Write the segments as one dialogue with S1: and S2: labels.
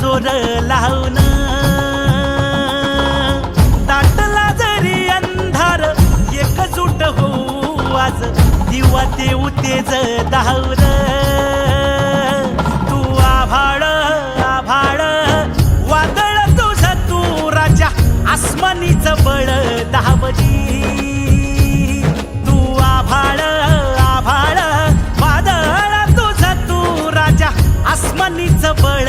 S1: जोर लावून दाटला जरी अंधार एकजूट हो आज. दिवा ते उतेज धावून तू आभाळ आभाळ. वादळ तुझ तू राजा आसमानीच बळ
S2: धावली बळ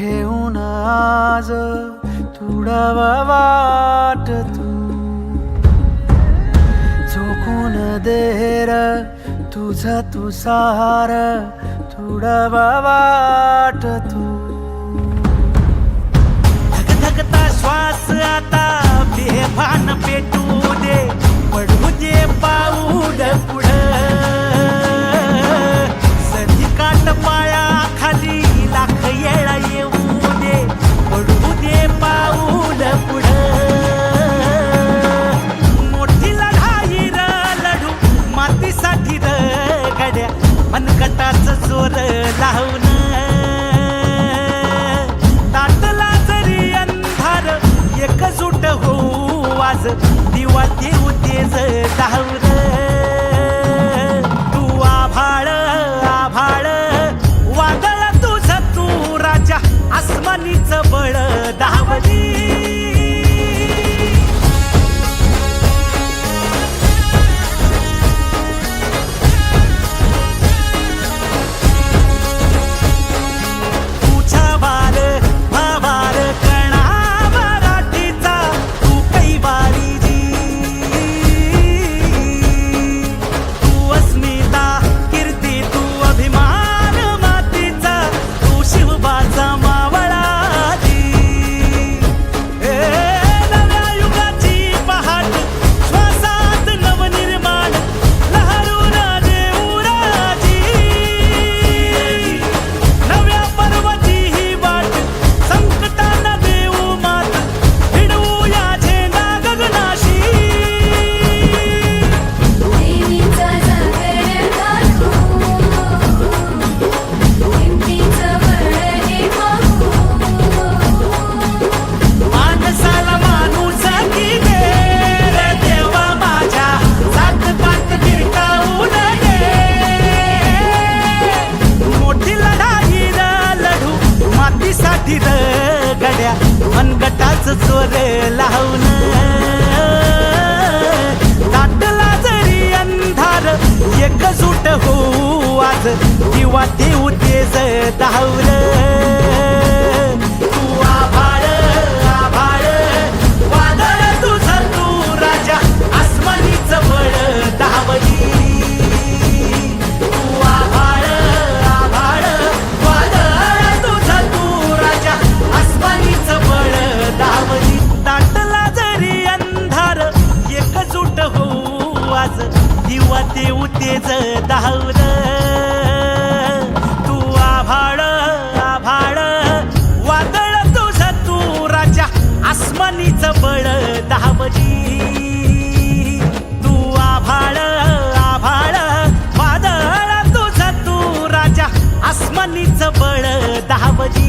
S2: घेऊन आज तुडावा वाट तू. झोकून देर तुझ तुसार तुडावा वाट तू.
S1: राहून जरी अंधार एकजूट होऊ आज दिवा देऊ तेज धावून पाठीत गड्या मनगटाच चोरे लावून दाटला जरी अंधार एकजूट होऊ आज किंवा ते उतेज धावलं बळ दहावजी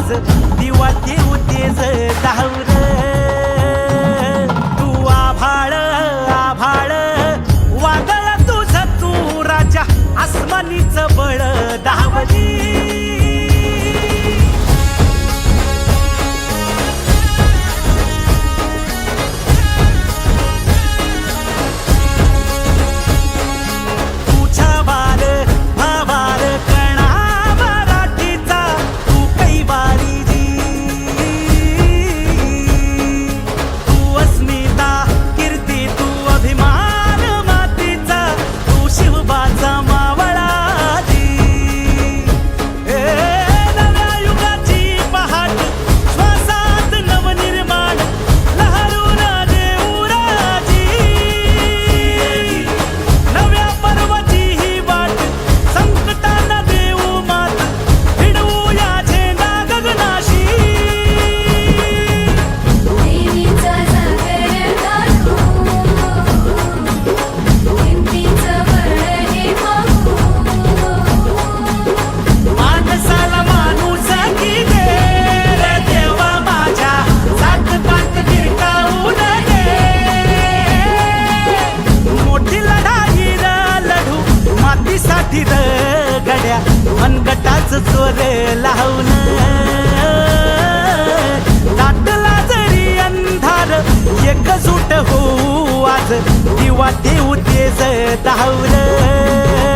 S1: आवाज दिवा ते होते दहा नाच चोरे लावून. दाटला जरी अंधार एकजूट होऊ आज किंवा देऊ तेज धावलं.